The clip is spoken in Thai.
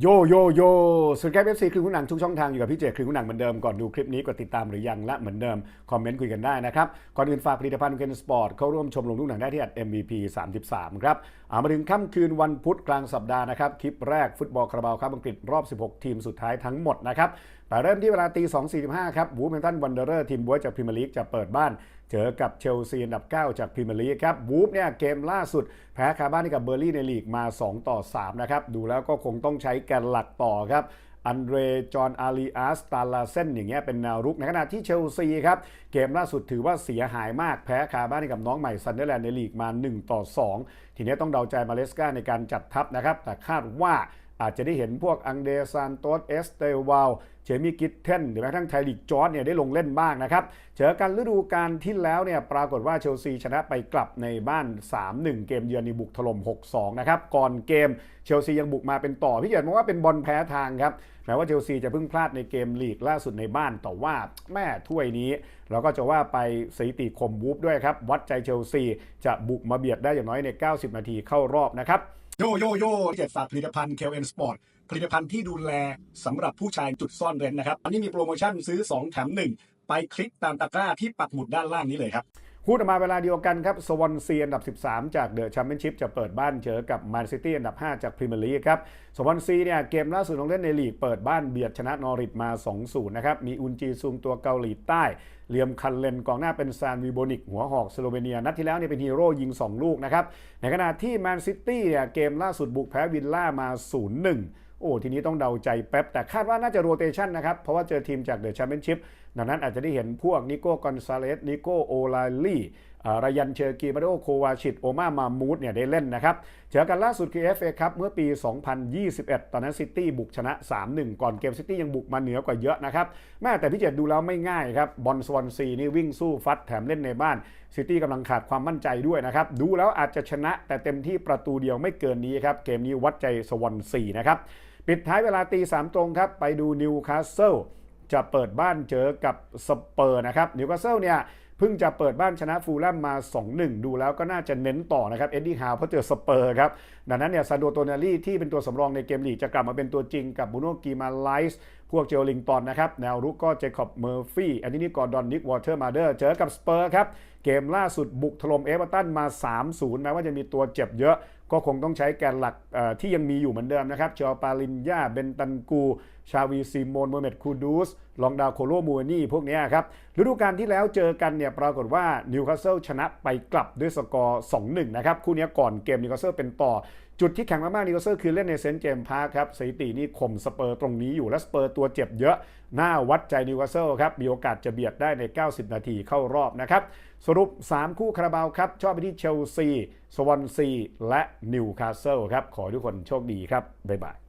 โยโยโยสุดีครับเอฟซีคือคุณหนังทุกช่องทางอยู่กับพี่เจคือคุณหนังเหมือนเดิมก่อนดูคลิปนี้กดติดตามหรือยังและเหมือนเดิม คอมเมนต์คุยกันได้นะครับ ก่อนอื่นฝากผลิตภัณฑ์เกนสปอร์ตเข้าร่วมชมลงทุกหนังได้ที่ MVP 33 ครับามาถึงค่ำคืนวันพุธกลางสัปดาห์นะครับ คลิปแรกฟุตบอลคาราบาวครับอังกฤษรอบ 16 ทีมสุดท้ายทั้งหมดนะครับแต่เริ่มที่เวลาตี2.45 ครับวูฟแมป์ตันวันเดอร์ทีมบัวจากพรีเมียร์ลีกจะเปิดบ้าน เจอกับเชลซีอันดับ 9 จากพรีเมียร์ลีกครับวูฟเนี่ยเกมล่าสุด แพ้คาบ้านให้กับเบอร์ลี่ในลีกมา 2 ต่อ 3 นะครับ ดูแล้วก็คงต้องใช้แกนหลักต่อครับอันเดรจอห์นอารีอาสตาลาเซนอย่างเงี้ยเป็นแนวรุก ในขณะที่เชลซีครับ เกมล่าสุดถือว่าเสียหายมากแพ้คาบ้านให้กับน้องใหม่ซันเดอร์แลนด์ในลีกมา 1 ต่อ 2 ทีนี้ต้องเดาใจมาเลสกาในการจัดทัพนะครับ แต่คาดว่า อาจจะได้เห็นพวกอังเดซานโตสเอสเตวาลเจมี่กิตเทนหรือแม้กระทั่งไทลิกจอร์ดเนี่ยได้ลงเล่นบ้างนะครับเจอกันฤดูกาลที่แล้วเนี่ยปรากฏว่าเชลซีชนะไปกลับในบ้าน 3-1 เกมเยือนในบุกถล่ม 6-2 นะครับ ก่อนเกมเชลซียังบุกมาเป็นต่อพี่เจิดมองว่าเป็นบอลแพ้ทางครับแม้ว่าเชลซีจะเพิ่งพลาดในเกมลีกล่าสุดในบ้านแต่ว่าแม่ถ้วยนี้ เราก็จะว่าไปสถิติคมวูฟด้วยครับวัดใจเชลซีจะบุกมาเบียดได้อย่างน้อยใน 90 นาทีเข้ารอบนะครับ โยโยโย่เจ็ดฝากผลิตภัณฑ์ KLN Sport ผลิตภัณฑ์ที่ดูแลสำหรับผู้ชายจุดซ่อนเร้นนะครับ อันนี้มีโปรโมชั่นซื้อ 2 แถม 1 ไปคลิกตามตะกร้าที่ปักหมุดด้านล่างนี้เลยครับ พูดออกมาเวลาเดียวกันครับสวอนซีอันดับ 13 จากเดอะแชมเปี้ยนชิพจะเปิดบ้านเจอกับแมนซิตี้อันดับ 5 จากพรีเมียร์ลีกครับสวอนซีเนี่ยเกมล่าสุดลงเล่นในลีกเปิดบ้านเบียดชนะนอริทมา 2-0 นะครับ มีอุนจีซุงตัวเกาหลีใต้เหลี่ยมคันเลนกองหน้าเป็นซานวีโบนิก หัวหอกสโลเวเนีย นัดที่แล้วเนี่ยเป็นฮีโร่ยิง 2 ลูกนะครับในขณะที่แมนซิตี้เนี่ยเกมล่าสุดบุกแพ้วิลล่ามา 0-1โอ้ทีนี้ต้องเดาใจแป๊บแต่คาดว่าน่าจะโรเตชันนะครับ เพราะว่าเจอทีมจากเดอะแชมเปี้ยนชิพดังนั้นอาจจะได้เห็นพวกนิโก้กอนซาเลสนิโก้โอลาลี่รายันเชอร์กีมาโดโควาชิตโอมามามูดเนี่ยได้เล่นนะครับเจอกันล่าสุดคือ FA ครับเมื่อปี 2021 ตอนนั้นซิตี้บุกชนะ 3-1 ก่อนเกมซิตี้ยังบุกมาเหนือกว่าเยอะนะครับแม่แต่พี่เจดดูแล้วไม่ง่ายครับบอลสวอนซีนี่วิ่งสู้ฟัดแถมเล่นในบ้านซิตี้กำลังขาดความมั่นใจด้วยนะครับดูแล้วอาจจะชนะแต่เต็มที่ประตูเดียวไม่เกินนี้ครับเกมนี้วัดใจสวอนซีนะครับ ปิดท้ายเวลาตีสามตรงครับ ไปดูนิวคาสเซิลจะเปิดบ้านเจอกับสเปอร์นะครับนิวคาสเซิลเนี่ยเพิ่งจะเปิดบ้านชนะฟูลแลมมา 2-1 ดูแล้วก็น่าจะเน้นต่อนะครับเอ็ดดี้ฮาวเพราะเจอสเปอร์ครับ ดังนั้นเนี่ยซาโดโตนาลีที่เป็นตัวสำรองในเกมลีกจะกลับมาเป็นตัวจริงกับบูโนกีมาไลส์ วกเจอลิงตันนะครับ แนวรุกก็เจคอบเมอร์ฟี่แอนนี้นี่กอร์ดอนนิกวอเตอร์มาเดอร์เจอกับสเปอร์ครับ เกมล่าสุดบุกถล่มเอเวอร์ตันมา 3-0 แม้ว่าจะมีตัวเจ็บเยอะ ก็คงต้องใช้แกนหลักที่ยังมีอยู่เหมือนเดิมนะครับเชอปาลินยาเบนตันกูชาวีซิโมนโมเมดคูดูสลองดาวโคโลมูนี่พวกนี้ครับฤดูกาลที่แล้วเจอกันเนี่ยปรากฏว่านิวคาสเซิลชนะไปกลับด้วยสกอร์ 2-1 นะครับคู่นี้ก่อนเกมนิวคาสเซิลเป็นต่อ จุดที่แข็งมากๆนิวคาเซอร์คือเล่นในเซนต์เจมส์พาร์คครับสถิตินี่ข่มสเปอร์ตรงนี้อยู่และสเปอร์ตัวเจ็บเยอะหน้าวัดใจนิวคาสเซิลครับมีโอกาสจะเบียดได้ใน 90 นาทีเข้ารอบนะครับ สรุป 3 คู่คาราบาวครับ ชอบไปที่เชลซี สวอนซี และนิวคาสเซิลครับ ขอทุกคนโชคดีครับ บ๊ายบาย